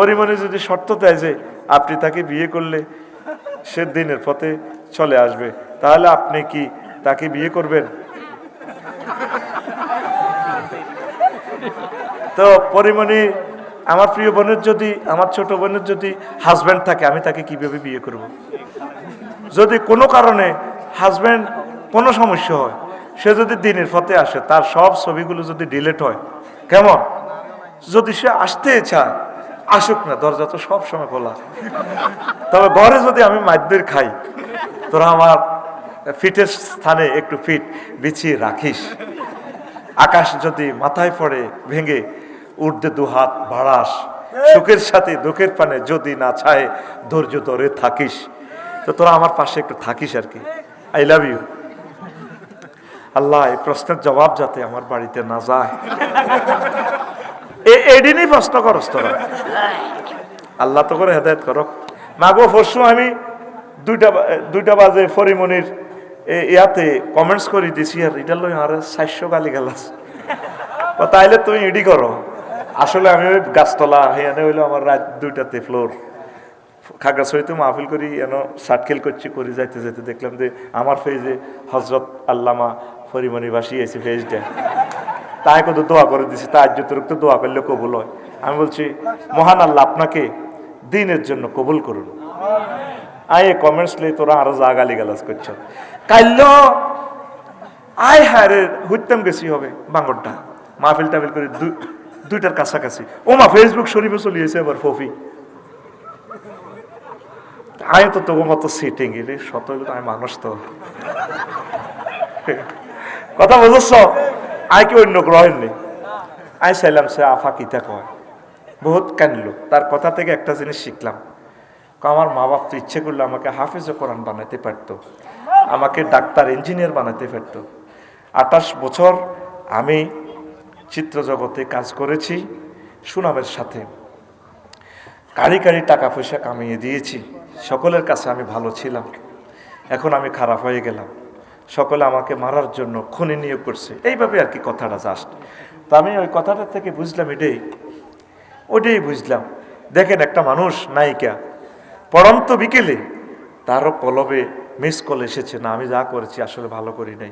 পরিমণি যদি শর্ত দেয় যে আপনি তাকে বিয়ে করলে সে দিনের পথে চলে আসবে, তাহলে আপনি কি তাকে বিয়ে করবেন? তো পরিমণি, আমার প্রিয় বোনের যদি, আমার ছোট বোনের যদি হাজব্যান্ড থাকে, আমি তাকে কীভাবে বিয়ে করব? যদি কোনো কারণে হাজব্যান্ড কোনো সমস্যা হয়, সে যদি দিনের পথে আসে, তার সব ছবিগুলো যদি ডিলেট হয়, কেমন? যদি সে আসতে চায় আসুক না, দরজা তো সব সময় খোলা। তবে ঘরে যদি আমি মাদ্যের খাই, তোরা আমার ফিটের স্থানে একটু ফিট বিছিয়ে রাখিস। আকাশ যদি মাথায় পড়ে ভেঙে উর্ধে দু হাত বাড়াস, সুখের সাথে দুঃখের পানে যদি না ছায় ধৈর্য ধরে থাকিস। তো তোরা আমার পাশে একটু থাকিস আর কি। আই লাভ ইউ আল্লাহ, এই প্রশ্নের জবাব যাতে আমার বাড়িতে না যায়। এদিনই প্রশ্ন করস তোরা আল্লাহ তো করে হেদায়ত করো মাগো পরশু আমি দুইটা দুইটা বাজে ফরিমনির ইয়াতে কমেন্টস করে দিছি, আর এটা লই আর চারশো গালি গালাস তাইলে তুমি এডি করো। আসলে আমি ওই গাছতলা, হেয়ানে হইল আমার রাত দুইটাতে ফ্লোর খাগড়াছড়িতে মাহফিল করি, এন সাটকেল করছি, করি, যাইতে যাইতে দেখলাম যে আমার ফেজে হজরত আল্লামা ফরিমণি বাসি এসে ফেজটা তাই কত দোয়া করে দিছি তা আজ তো দোয়া করলে কবুল হয়। আমি বলছি মহান আল্লাহ আপনাকে দিনের জন্য কবুল করুন। আয় কমেন্টস লে তোরা আরও যা গালি গালাজ করছ। কাইল্য আয় হ্যাঁ রে হুইতাম গেছি হবে বাঙ্গরটা। মাহফিল টাফিল করে দুই- দুইটার কাছাকাছি। ও মা ফেসবুক শরীফে চলিয়েছে এবার ফফি। আমি তো তোর মতো সিটিং শত হইলে আমি মানুষ তো। কথা বুঝছ? আই কি অন্য গ্রহের নেই। আই চাইলাম সে আফা কিতা কয়। বহুত কানলো তার কথা থেকে একটা জিনিস শিখলাম। আমার মা বাপ তো ইচ্ছে করলে আমাকে হাফিজ কোরআন বানাতে পারতো। আমাকে ডাক্তার, ইঞ্জিনিয়ার বানাতে পারতো। আঠাশ বছর আমি চিত্র জগতে কাজ করেছি সুনামের সাথে। কারি কারি টাকা পয়সা কামিয়ে দিয়েছি। সকলের কাছে আমি ভালো ছিলাম। এখন আমি খারাপ হয়ে গেলাম। সকলে আমাকে মারার জন্য খুনি নিয়োগ করছে। এইভাবে আর কি কথাটা জাস্ট তো আমি ওই কথাটা থেকে বুঝলাম এটাই। ওটাই বুঝলাম। দেখেন একটা মানুষ নায়িকা পড়ন্ত বিকেলে তারও কলবে মিস কল এসেছে, না, আমি যা করেছি আসলে ভালো করি নাই।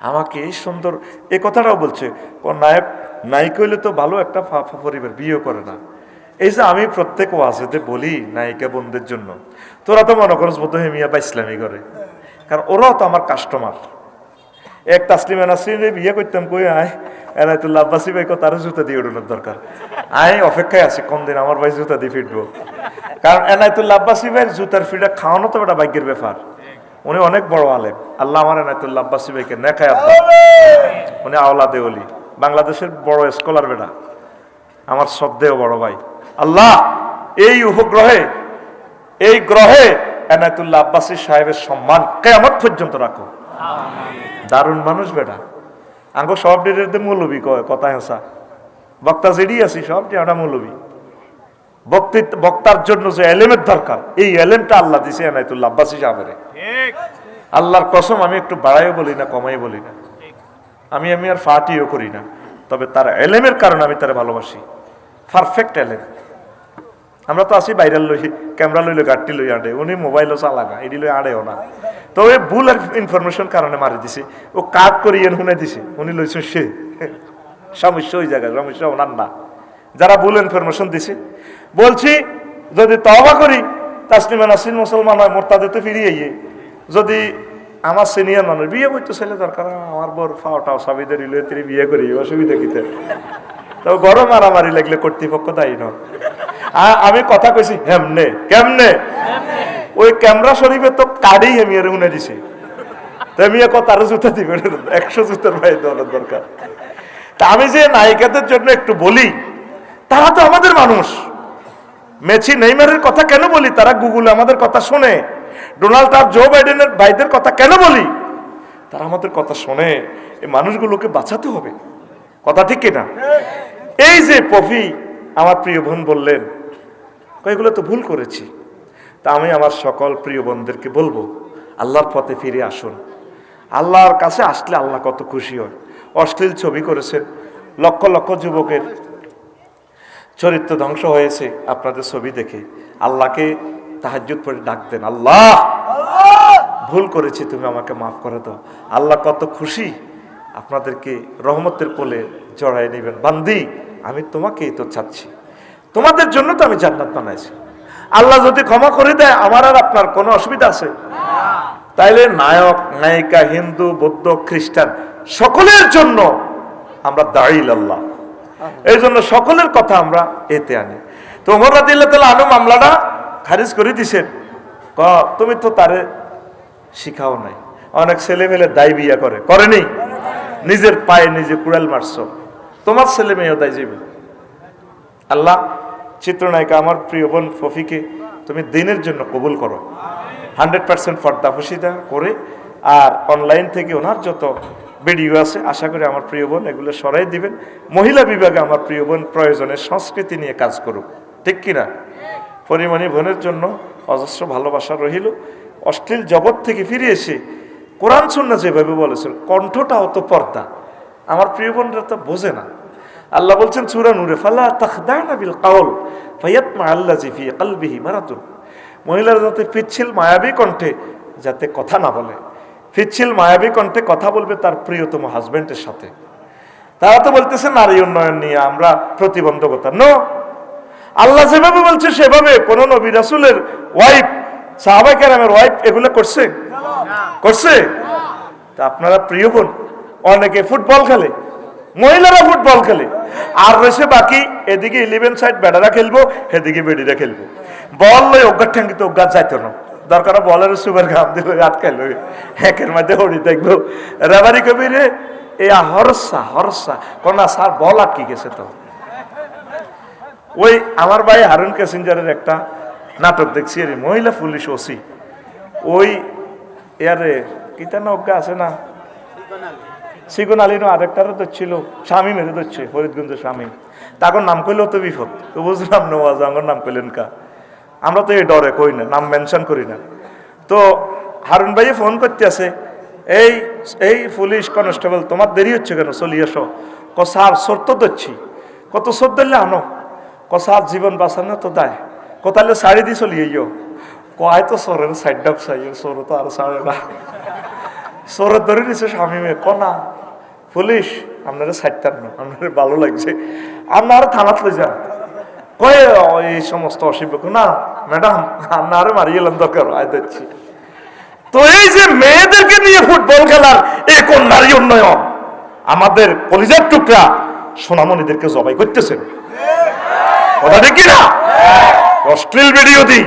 আমাকে এই সুন্দর, এ কথাটাও বলছে, কোন নায়ক, নায়িক হইলে তো ভালো একটা ফা- ফা- পরিবার বিয়ে করে না। এই যে আমি প্রত্যেক ওয়াজেতে বলি নায়িকা বোনদের জন্য, তোরা তো মনে করস বোধ হেমিয়া বা ইসলামী করে। কারণ ওরাও তো আমার কাস্টমার এক তাসলিমা নাসরিনে বিয়ে করতাম কই আয়? এনায়তুল্লাহ আব্বাসি ভাই তার জুতা দিয়ে উড়ানোর দরকার। আমি অপেক্ষায় আছি কোন দিন আমার ভাই জুতা দিয়ে ফিরবো। কারণ এনায়তুল্লাহ আব্বাসি ভাইয়ের জুতার ফিটা খাওয়ানো তো একটা ভাগ্যের ব্যাপার। উনি অনেক বড় আলেম। আল্লাহ আমার এনায়তুল্লাহ আব্বাসি ভাইকে নেখায় আব্বা। উনি আওলা দেওলি বাংলাদেশের বড় স্কলার বেটা। আমার শ্রদ্ধেয় বড় ভাই। আল্লাহ, এই উপগ্রহে, এই গ্রহে এনায়তুল্লাহ আব্বাসী সাহেবের সম্মান কেমন পর্যন্ত রাখো। দারুণ মানুষ বেটা। আঙ্গো সব ডেটে মৌলবি কয় কথা হেসা। বক্তা যেডি আছি সব আমরা মৌলবি। বক্তৃত্ব বক্তার জন্য যে এলেমের দরকার এই এলেমটা আল্লাহ দিছে এনায়তুল্লাহ আব্বাসী সাহেবের। আল্লাহর কসম আমি একটু বাড়াইও বলি না কমাই বলি না। আমি আমি আর ফাটিও করি না। তবে তার এলেমের কারণে আমি তারা ভালোবাসি। পারফেক্ট এলেম। আমরা তো আছি বাইরের লই, ক্যামেরা লইলে, গাড়টি লই আড়ে উনি মোবাইলও চালাগা এটি লই আড়েও না। তো ওই ভুল ইনফরমেশন কারণে মারি দিছে। ও কাট করিয়ে শুনে দিছে। উনি লইছে সে। সমস্যা ওই জায়গায়, সমস্যা ওনার না। যারা ভুল ইনফরমেশন দিছে। বলছি, যদি তবা করি, তাসলিমা নাসিন মুসলমান হয়, মোরতাদেতে ফিরিয়ে গিয়ে যদি আমার সিনিয়র মানুষ, বিয়ে করতে ছেলে দরকার আমার বর ফাওটাও সাবিদের ইলে বিয়ে করি অসুবিধা কিতে? তো গরম মারামারি লাগলে কর্তৃপক্ষ দায়ী নয়। আ- আমি কথা কইছি হেমনে কেমনে? ওই ক্যামেরা শরীফে তো কাড়েই হেমিয়ে উনে দিছে। তো কত আরও জুতা দিবে একশো জুতার ভাই দেওয়ার দরকার। তা আমি যে নায়িকাদের জন্য একটু বলি তারা তো আমাদের মানুষ। মেসি নেইমারের কথা কেন বলি? তারা গুগলে আমাদের কথা শোনে। ডোনাল্ড আর জো বাইডেনের ভাইদের কথা কেন বলি? তারা আমাদের কথা শোনে। এই মানুষগুলোকে বাঁচাতে হবে। কথা ঠিক কিনা? এই যে পফি, আমার প্রিয় বোন বললেন কয়েকগুলো তো ভুল করেছি। তা আমি আমার সকল প্রিয় বোনদেরকে বলব, আল্লাহর পথে ফিরে আসুন। আল্লাহর কাছে আসলে আল্লাহ কত খুশি হয়। অশ্লীল ছবি করেছেন, লক্ষ লক্ষ যুবকের চরিত্র ধ্বংস হয়েছে আপনাদের ছবি দেখে। আল্লাহকে তাহাজ্জুদ পড়ে ডাক দেন, আল্লাহ, ভুল করেছি, তুমি আমাকে মাফ করে দাও। আল্লাহ কত খুশি, আপনাদেরকে রহমতের কোলে জড়াই নেবেন। বান্দি আমি তোমাকেই তো চাচ্ছি। তোমাদের জন্য তো আমি জান্নাত বানাইছি। আল্লাহ যদি ক্ষমা করে দেয় আমার আর আপনার কোনো অসুবিধা আছে? তাইলে নায়ক নায়িকা হিন্দু বৌদ্ধ খ্রিস্টান সকলের জন্য আমরা দাঁড়িল আল্লাহ। এই জন্য সকলের কথা আমরা এতে আনি। তো ওমর রাদিল্লাহ তালা আনু মামলাটা খারিজ করে দিছেন। ক তুমি তো তারে শিখাও নাই। অনেক ছেলে মেলে দায় বিয়া করে। করেনি নিজের পায়ে নিজে কুড়াল মারছো। তোমার ছেলে মেয়েও তাই যাবে আল্লাহ, চিত্রনায়িকা আমার প্রিয় বোন ফফিকে, তুমি দিনের জন্য কবুল করো। হান্ড্রেড পার্সেন্ট ফর্দা ফসিদা করে, আর অনলাইন থেকে ওনার যত ভিডিও আছে, আশা করি আমার প্রিয় বোন এগুলো সরাই দিবেন। মহিলা বিভাগে আমার প্রিয় বোন প্রয়োজনে সংস্কৃতি নিয়ে কাজ করুক, ঠিক কিনা পরিমণি বোনের জন্য অজস্র ভালোবাসা রহিল। অশ্লীল জগৎ থেকে ফিরে এসে কোরআন সুন্না যেভাবে বলেছেন কণ্ঠটা অত পর্দা। আমার প্রিয় বোনরা তো বোঝে না। আল্লাহ বলছেন সুরা নূরে ফালা তাখদানা বিল কাউল ফায়াতমা আল্লাজি ফি কলবিহি মারাতুন মহিলারা যাতে পিচ্ছিল মায়াবী কণ্ঠে যাতে কথা না বলে পিচ্ছিল মায়াবী কণ্ঠে কথা বলবে তার প্রিয়তম হাজবেন্ডের সাথে। তারা তো বলতেছে নারী উন্নয়ন নিয়ে আমরা প্রতিবন্ধকতা। নো আল্লাহ যেভাবে বলছে সেভাবে কোন নবী রাসুলের ওয়াইফ সাহাবাই কেরামের ওয়াইফ এগুলো করছে? করছে? তা আপনারা প্রিয় বোন অনেকে ফুটবল খেলে, মহিলারা ফুটবল খেলে। আর রয়েছে বাকি, এদিকে ইলেভেন সাইড ব্যাটারা খেলব এদিকে বেডিরা খেলব। বল লই অজ্ঞাত ঠ্যাঙ্গিতে অজ্ঞাত যাইতো না। দরকার বলের সুপার ঘাম দিল আটকাইলো হ্যাকের মধ্যে হড়ি দেখব। রেবারি কবিরে, এ হরসা হরসা। কনা স্যার, বল আটকে গেছে তো। ওই আমার ভাই হারুন ক্যাসেঞ্জারের একটা নাটক দেখছি আরে মহিলা পুলিশ ওসি। ওই, ইয়ারে কিতা অজ্ঞা আছে না? সিগুন আলীর আরেকটারও তো ছিল, স্বামী মেরে দিচ্ছে, ফরিদগঞ্জের স্বামী। তারপর নাম করলেও তো বিপদ। তো বুঝলাম নওয়াজ আমার নাম করলেন কা। আমরা তো এই ডরে কই না, নাম মেনশন করি না। তো হারুন ভাই ফোন করতে আছে এই এই পুলিশ কনস্টেবল, তোমার দেরি হচ্ছে কেন? চলি এসো। ক স্যার সত্য দিচ্ছি। কত সত্য দিলে আনো? ক স্যার জীবন বাঁচানো তো দায়। কোথালে শাড়ি দিয়ে চলি ইয়ো কয় তো সরের সাইড ডাব চাই, সর তো আর সাড়ে না। সরের ধরে নিছে, স্বামী মেয়ে, কনা, পুলিশ, আপনারা সাইডটার না, আপনার ভালো লাগছে। আপনারা থানাত লই যান কয়ে এই সমস্ত অসুবিধা না, ম্যাডাম আপনারা মারিয়ে এলাম, দরকার, আয় দিচ্ছি তো এই যে মেয়েদেরকে নিয়ে ফুটবল খেলার এই কোন নারী উন্নয়ন, আমাদের কলিজার টুকরা সোনামণিদেরকে জবাই করতেছেন কথা ঠিক না? অশ্লীল ভিডিও দিই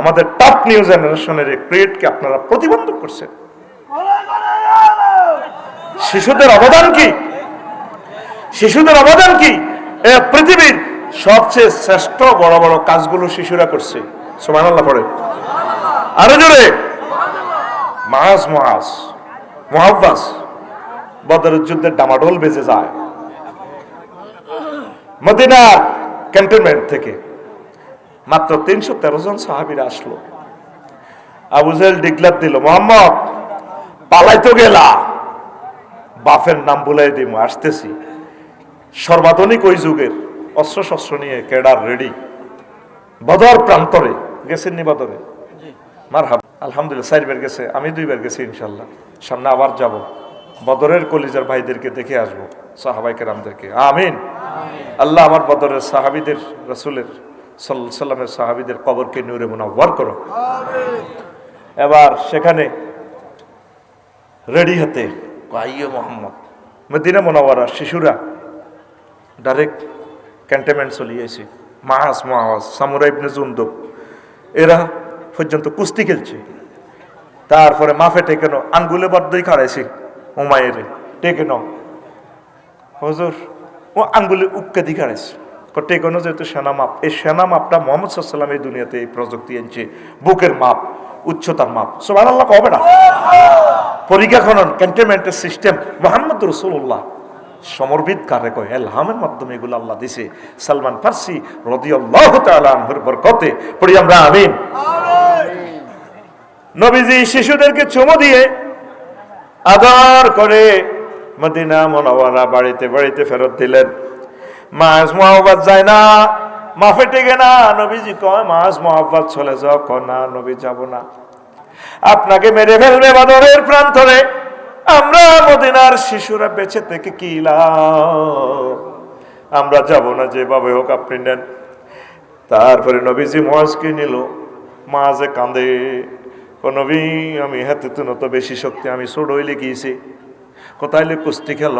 আমাদের টপ নিউ জেনারেশনের ক্রিয়েটকে আপনারা প্রতিবন্ধক করছেন। শিশুদের অবদান কি? শিশুদের অবদান কি? পৃথিবীর সবচেয়ে শ্রেষ্ঠ বড় বড় কাজগুলো শিশুরা করছে। সোমান আল্লাহ পড়ে। আরও জোরে। মাস মহাস মহাব্বাস। বদরের যুদ্ধের ডামাডোল বেজে যায়। মদিনা ক্যান্টনমেন্ট থেকে মাত্র তিনশো তেরো জন সাহাবিরা আসলো। আবুজেল ডিক্লার দিল, মোহাম্মদ, পালাইতো গেলা? বাফের নাম বলাই দিব আসতেছি। সর্বাধুনিক ওই যুগের অস্ত্র শস্ত্র নিয়ে কেডার রেডি। বদর প্রান্তরে গেছেন নি বদরে? মার হাব আলহামদুলিল্লাহ চারবার গেছে আমি দুইবার গেছি ইনশাল্লাহ সামনে আবার যাব। বদরের কলিজার ভাইদেরকে দেখে আসব সাহাবাই কেরামদেরকে। আমিন। আল্লাহ আমার বদরের সাহাবিদের রসুলের সাল্লামের সাহাবিদের কবরকে নূরে মুনাওয়ার করো। এবার সেখানে রেডি হতে আইয় মোহাম্মদ। মদিনা মোনাওয়ারা শিশুরা ডাইরেক্ট ক্যান্টনমেন্ট চলিয়েছে মাহাস মাহাস সামুরা ইবনে জুন্দব। এরা পর্যন্ত কুস্তি খেলছে। তারপরে মাফে টেকেনো আঙ্গুলে বদ্ধই খাড়াইছে উমায়ের টেকেনো। হজুর, ও আঙ্গুলে উক্কা দিয়ে খাড়াইছে। টেকেনো যেহেতু সেনা মাপ। এই সেনা মাপটা মোহাম্মদ সাল্লাম এই দুনিয়াতে এই প্রযুক্তি এনেছে বুকের মাপ, উচ্চতার মাপ। সোমান আল্লাহ কবে না? পরীক্ষা খনন ক্যান্টনমেন্টের সিস্টেম মোহাম্মদ রসুল্লাহ সমরবিদ কারে কয় এলহামের মাধ্যমে এগুলো আল্লাহ দিছে। সালমান ফার্সি রদিয়াল্লাহ তাআলার বরকতে পড়ি আমরা আমিন। নবীজি শিশুদেরকে চুমো দিয়ে আদর করে মদিনা মনোয়ারা বাড়িতে বাড়িতে ফেরত দিলেন। মাস মহাবাদ যায় না মাফে গে না। নবীজি কয় মাস মহাব্বত চলে যাও ক না নবী যাব না। আপনাকে মেরে ফেলবে বাদরের প্রান্তরে। আমরা মদিনার শিশুরা বেঁচে থেকে কি আমরা যাব না যেভাবে হোক, আপনি নেন। তারপরে নবীজি মহাজকে নিল। মাঝে কান্দে ও নবী, আমি হাতে তো বেশি শক্তি, আমি ছোট হইলে গিয়েছি কোথায় কুস্তি খেল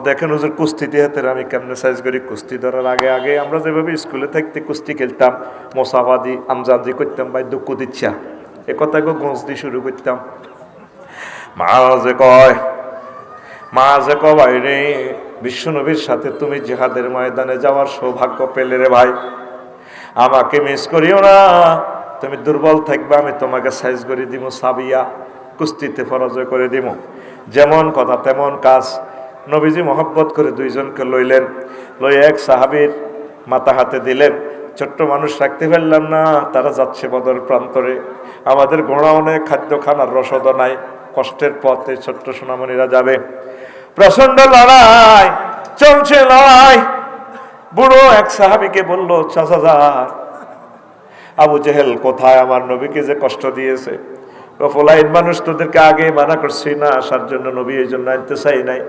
দেখেন হুজুর কুস্তিতে হাতের আমি কেমনে সাইজ করি? কুস্তি ধরার আগে আগে আমরা যেভাবে স্কুলে থাকতে কুস্তি খেলতাম, মোসাবাদি, আমজাদি করতাম বা দুঃখ দিচ্ছা। এ কথা গো গোঁজ দিয়ে শুরু করতাম। মাঝে কয়, মাঝে ক ভাই রে বিশ্বনবীর সাথে তুমি জেহাদের ময়দানে যাওয়ার সৌভাগ্য পেলে রে ভাই। আমাকে মিস করিও না। তুমি দুর্বল থাকবে, আমি তোমাকে সাইজ করে দিব সাবিয়া। কুস্তিতে পরাজয় করে দিব যেমন কথা, তেমন কাজ। নবীজি মহব্বত করে দুইজনকে লইলেন লই এক সাহাবীর মাথা হাতে দিলেন, ছোট্ট মানুষ রাখতে পারলাম না, তারা যাচ্ছে বদর প্রান্তরে। আমাদের অনেক খাদ্য খানার রসদ নাই, কষ্টের পথে ছোট্ট সোনামণিরা যাবে। প্রচণ্ড লড়াই, চলছে লড়াই। বুড়ো এক সাহাবিকে বলল চাচাজার আবু জেহেল কোথায়? আমার নবীকে যে কষ্ট দিয়েছে। ফলাইন মানুষ তোদেরকে আগে মানা করছি না, আসার জন্য নবী এই জন্য আনতে চাই নাই।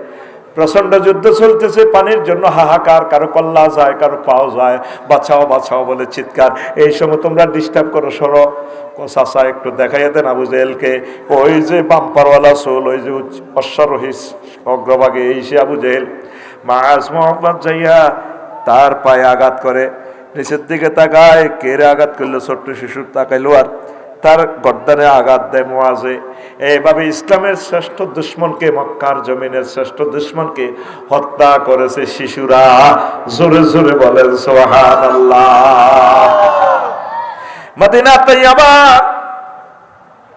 প্রচণ্ড যুদ্ধ চলতেছে, পানির জন্য হাহাকার, কারও কল্লা যায়, কারও পাও যায় বাঁচাও বাঁচাও বলে চিৎকার। এই সময় তোমরা ডিস্টার্ব করো, সরো। চাষা একটু দেখাইয়া দেন আবু জেহেলকে। ওই যে বাম্পারওয়ালা সোল, ওই যে অশ্বারোহী অগ্রভাগে, এই সে আবু জেহেল। মাস মোহাম্মদ যাইয়া তার পায়ে আঘাত করে। নিচের দিকে তাকায় কেড়ে আঘাত করল? ছোট্ট শিশুর তাকাইলো আর তার গদ্দারে আঘাত দেয় মোয়াজে এইভাবে ইসলামের শ্রেষ্ঠ দুশ্মনকে, মক্কার জমিনের শ্রেষ্ঠ দুশ্মনকে হত্যা করেছে শিশুরা। জোরে জোরে বলেন সোহান আল্লাহ মদিনা তৈয়াবা,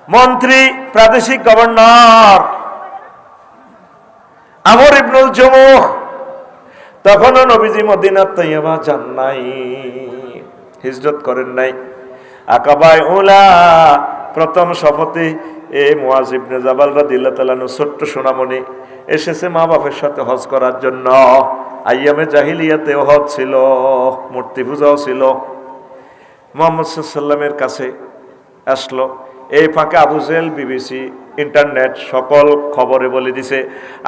মন্ত্রী, প্রাদেশিক গভর্নর আমর ইবনুল জমুহ, তখনও নবীজি মদিনা তৈয়াবা যান নাই, হিজরত করেন নাই। আকাবায় উলা, প্রথম শপথে এ মুয়াজ ইবনে জাবাল রাদিয়াল্লাহু তাআলা ছোট্ট সোনামণি, এসেছে মা বাপের সাথে হজ করার জন্য। আইয়ামে জাহিলিয়াতে হজ ছিল, মূর্তি পূজাও ছিল। মোহাম্মদ সাল্লামের কাছে আসলো। এই ফাঁকে আবু জেল বিবিসি, ইন্টারনেট, সকল খবরে বলে দিছে,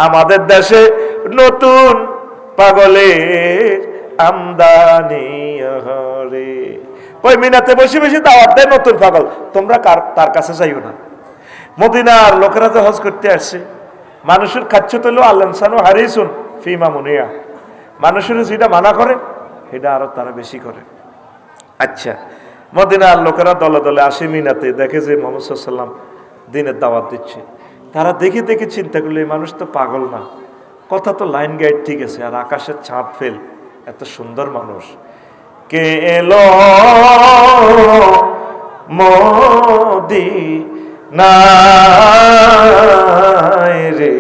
আমাদের দেশে নতুন পাগলের আমদানি হরে। ওই মিনাতে বসে বসে দাওয়াত দেয় নতুন পাগল। তোমরা কার, তার কাছে যাইও না। মদিনার লোকেরা তো হজ করতে আসছে, মানুষের খাচ্ছ তোলো আল্লাহসানো হারিয়েছুন ফিমা মুনিয়া। মানুষের যেটা মানা করে, সেটা আরও তারা বেশি করে। আচ্ছা মদিনার লোকেরা দলে দলে আসে মিনাতে, দেখে যে মোহাম্মদ সাল্লাম দিনের দাওয়াত দিচ্ছে। তারা দেখে দেখে চিন্তা করল, এই মানুষ তো পাগল না। কথা তো লাইন গাইড ঠিক আছে, আর আকাশের চাঁদ ফেল। এত সুন্দর মানুষ। কে এলো? মোদি রে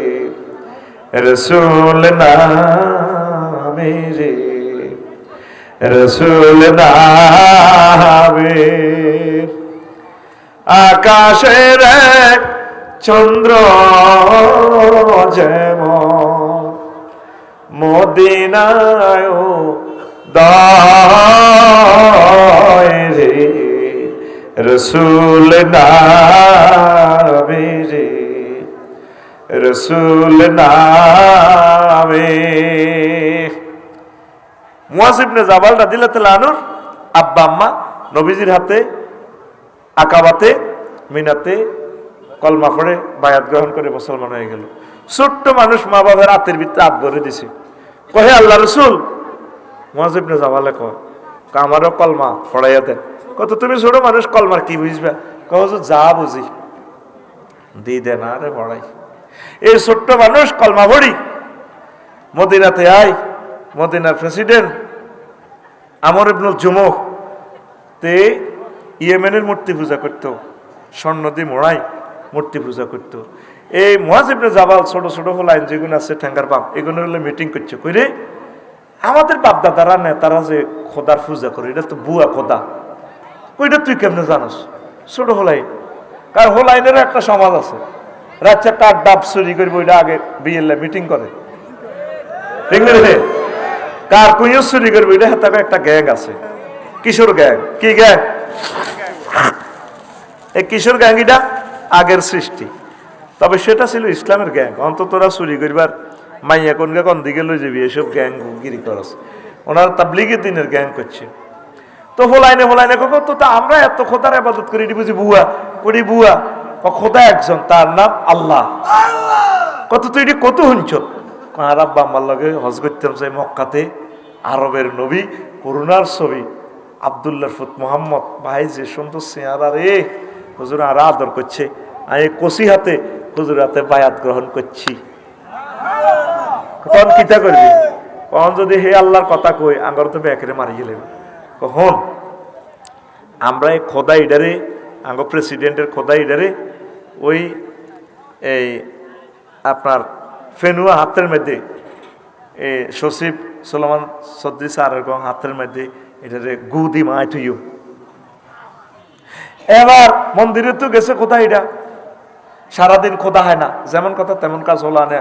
রসুল নামে রে রসুল নামে। আকাশের চন্দ্র যেমন মদিনায় দয় রে রসুল নামে রে, রসুল নামে। মুয়াসিবনে জাবাল রাদিল্লাহ আনুর আব্বা আম্মা নবীজির হাতে, আকাবাতে, মিনাতে কলমা পড়ে বায়াত গ্রহণ করে মুসলমান হয়ে গেল। ছোট্ট মানুষ মা বাবার হাতের ভিতরে ধরে দিছে। কহে আল্লাহ রসুল মহাজিবনে জামালে কয় আমারও কলমা পড়াইয়া দেন কত তুমি ছোট মানুষ, কলমার কি বুঝবে? কহ যা বুঝি। দি দেন আরে পড়াই এই ছোট্ট মানুষ, কলমা পড়ি মদিনাতে আই মদিনার প্রেসিডেন্ট আমর ইবনুল জুমুহ তে ইয়েমেনের মূর্তি পূজা করত, স্বর্ণ দিয়ে মোড়াই মূর্তি পূজা করত। এই মহাজিবনে জাবাল ছোট ছোট লাইন যেগুলো আছে ঠ্যাঙ্গার বাপ এগুলো মিটিং করছে। কইরে আমাদের বাপদাদারা, নেতারা যে খোদার পূজা করে, এটা তো বুয়া খোদা। ওইটা তুই কেমনে জানোস? ছোট হোলাই কারণ হোলাইনের একটা সমাজ আছে। রাত্রে কার ডাব চুরি করবে, ওইটা আগে বিএলএ মিটিং করে। কার কুইও চুরি করবে এটা হাতে একটা গ্যাং আছে। কিশোর গ্যাং। কি গ্যাং? এই কিশোর গ্যাং এটা আগের সৃষ্টি। তবে সেটা ছিল ইসলামের গ্যাং। অন্তত তোরা চুরি করবার মাইয়া কোন কোন দিকে লই যাবি? এসব গ্যাং গিরি করস? ওনার তাবলিগের দিনের গ্যাং করছে। তো হোলাইনে হোলাইনে কখন তো আমরা এত খোদার আবাদত করি, এটি বুঝি বুয়া? করি বুয়া? খোদা একজন, তার নাম আল্লাহ। কত তুই এটি কত আর আব্বা আমার লগে হজ করতাম যাই মক্কাতে, আরবের নবী, করুণার ছবি আবদুল্লাহ ফুত মোহাম্মদ। ভাই, যে সুন্দর চেহারা রে। হুজুর, আর আদর করছে। আমি কষি হাতে হুজুর হাতে বায়াত গ্রহণ করছি। তখন কিতা করবি? কখন যদি হে আল্লাহর কথা কই, আঙ্গর তো ব্যাকরে মারি গেলে। কখন? আমরা এই খোদা ইডারে আঙ্গ প্রেসিডেন্টের খোদা ইডারে ওই এই আপনার ফেনুয়া হাতের মধ্যে এ সচিব সোলমান সদ্দি স্যারের কম হাতের মধ্যে এটারে গু দি মায় থুইও। এবার মন্দিরে তো গেছে কোথায় এটা সারাদিন খোদা হয় না। যেমন কথা তেমন কাজ হলো না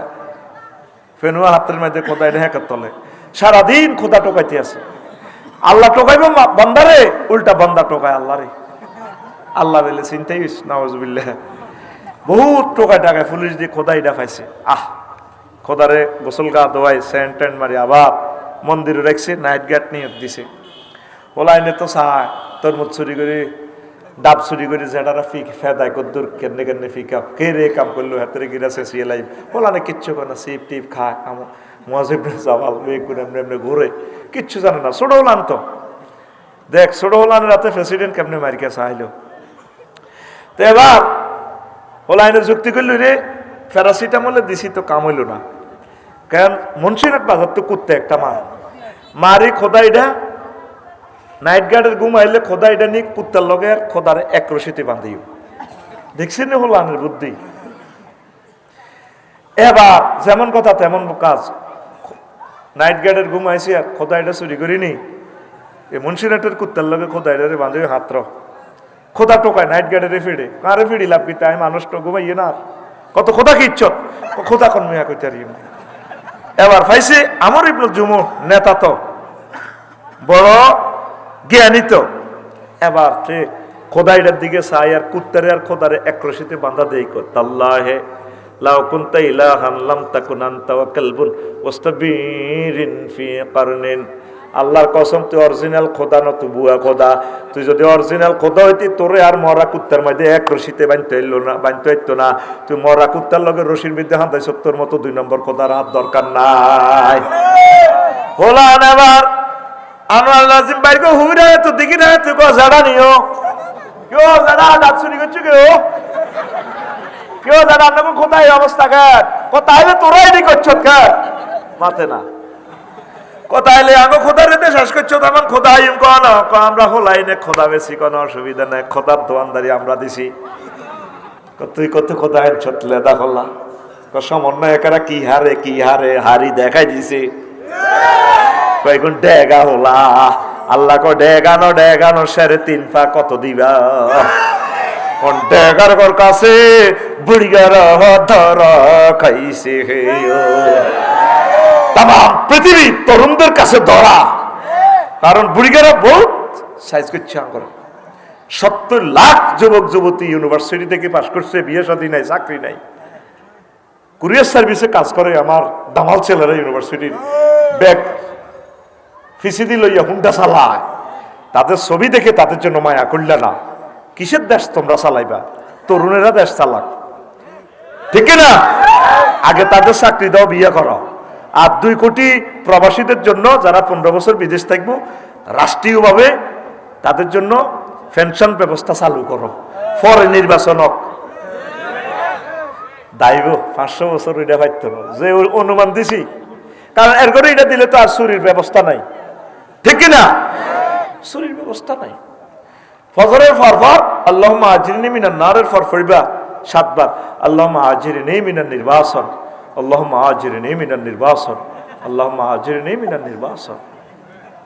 ফেনুয়া হাতের খোদা এটা হ্যাঁ তলে সারাদিন খোদা টোকাইতে আছে। আল্লাহ টোকাইব বন্দারে, উল্টা বন্দা টোকায় আল্লাহ রে আল্লাহ বলে, চিন্তাই নওয়াজবিল্লাহ বহুত টোকায় টাকায় পুলিশ দিয়ে খোদাই ডাকাইছে আহ! খোদারে গোসল গা দোয়াই সেন্ট টেন্ট মারি, আবার মন্দিরে রাখছে, নাইট গার্ড নিয়ে দিছে। ওলাইনে তো চায় তরমুজ চুরি করে ডাব চুরি করে যেটারা ফি ফেদায় কদ্দুর কেন্দ্রে কেন্দ্রে ফিকা কে রে কাম করল, হাতের গিরা শেষিয়ে লাইভ ওলানে কিচ্ছু করে না, সিপ টিপ খায়। আমার মজিব বেগ করে এমনি এমনি ঘুরে। কিচ্ছু জানে না। ছোট হলান তো। দেখ ছোট হলান রাতে প্রেসিডেন্ট কেমনে মারিকা চাইলো তো এবার হোলাইনের যুক্তি করল রে, প্যারাসিটামলে দিছি তো কাম হইল না। কারণ মুন্সিরহাট বাজার তো কুত্তে একটা মা মারি খোদা এটা নাইট গার্ডের ঘুম আইলে খোদা এটা নিয়ে কুত্তার লগে খোদার এক রশিতে দেখছি নি হোলানের বুদ্ধি? এবার যেমন কথা তেমন কাজ। নাইট গার্ডের ঘুম আইসি আর খোদা এটা চুরি করিনি। এই মুন্সিরহাটের কুত্তার লগে খোদা এটা বাঁধে হাত খোদা টোকায় নাইট গার্ডের ফিডে। কারে ফিডি লাভ কিতে আমি মানুষ তো ঘুমাইয়ে না কত খোদা কি ইচ্ছত? খোদা কোন মিয়া কইতে ইয়ে। এবার পাইছে আমার ইবল জুমু নেতা তো। বড় জ্ঞানী তো এবার সে খোদাইটার দিকে চাই আর কুত্তারে আর খোদারে এক রশিতে বাঁধা দেই আল্লাহর কসম, তুই অরিজিনাল খোদা খোদা। তুই যদি অরিজিনাল খোদা হইতি, তোরে আর মরা কুত্তার এক রশিতে বানতে হইল না না। তুই কুত্তার লগে রশির মধ্যে হান্তাই সত্তর মতো দুই নম্বর খোদার হাত দরকার নাই। হোলান এবার। আনোয়ার নাজিম বাইর কো হুইরা তো দেখি না তুই কো জানা নিও। কেউ জানা দাঁত চুরি করছ কেউ কেউ জানা আপনাকে কোথায় অবস্থা কার কোথায় তোরা এটি করছ কার মাতে না। কোথায় আগে খোদা রেতে শেষ করছ, তেমন খোদা আইম কন আমরা হোলাইনে খোদা বেশি, কোনো অসুবিধা নাই, খোদার দোয়ানদারি আমরা দিছি। তুই কত খোদা আইন ছটলে দেখলা ক সমন্বয় একারা কি হারে কি হারে, হারি দেখাই দিছে। কয়েকগুণ ডেগা হোলা? আল্লাহ কো ডেগানো ডেগানো সেরে তিন পা কত দিবা? ডেগার কর কাছে বুড়িগার ধর খাইছে হে তাম পৃথিবী তরুণদের কাছে ধরা। কারণ বুড়িগারা বহুত সাইজ করছে আঙ্কর সত্তর লাখ যুবক, যুবতী ইউনিভার্সিটি থেকে পাশ করছে, বিয়ে শাদী নাই, চাকরি নাই। কুরিয়ার সার্ভিসে কাজ করে আমার দামাল ছেলেরা ইউনিভার্সিটির। ব্যাগ ফিসিদি লইয়া হুন্ডা চালায়। তাদের ছবি দেখে তাদের জন্য মায়া করলে না। কিসের দেশ তোমরা চালাইবা? তরুণেরা দেশ চালাক। ঠিক না? আগে তাদের চাকরি দাও, বিয়ে করো। আর দুই কোটি প্রবাসীদের জন্য যারা পনেরো বছর বিদেশ থাকব, রাষ্ট্রীয়ভাবে তাদের জন্য পেনশন ব্যবস্থা চালু করো। পরে নির্বাচন হোক। দাইব, পাঁচশো বছর এটা পাইত। যে অনুমান দিছি। কারণ এর এটা দিলে তো আর চুরির ব্যবস্থা নাই। ঠিক না? চুরির ব্যবস্থা নাই। ফজরের পর আল্লাহ আজিরিনী মিনার নারের পর ফরিবা সাতবার। আল্লাহ আজিরিনী মিনার নির্বাসন। আল্লাহ আজিরিনী মিনার নির্বাসন। আল্লাহ আজিরিনী মিনার নির্বাসন।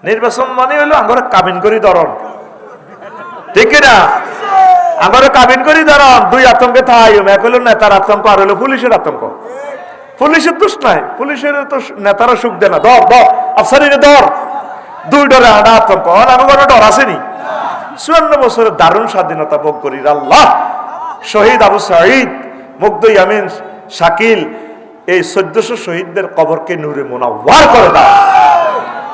নির্বাচন মানে হলো আমরা কাবিন করি ধরন। ঠিক না? আমার কাবিন করি ধরন, দুই আতঙ্কে থাই এক হলো নেতার আতঙ্ক, আর হলো পুলিশের আতঙ্ক। পুলিশের দোষ নাই, পুলিশের তো নেতারা সুখ দেয় না। ধর ধর আফসারিনে ধর। দুই ডরে আডা আতঙ্ক আর আমি কোনো ডর আসেনি চুয়ান্ন বছরের দারুণ স্বাধীনতা ভোগ করি আল্লাহ। শহীদ আবু সাঈদ, মুগ্ধ ইয়ামিন, শাকিল, এই চোদ্দশো শহীদদের কবরকে নূরে মোনাওয়ার করে দাও।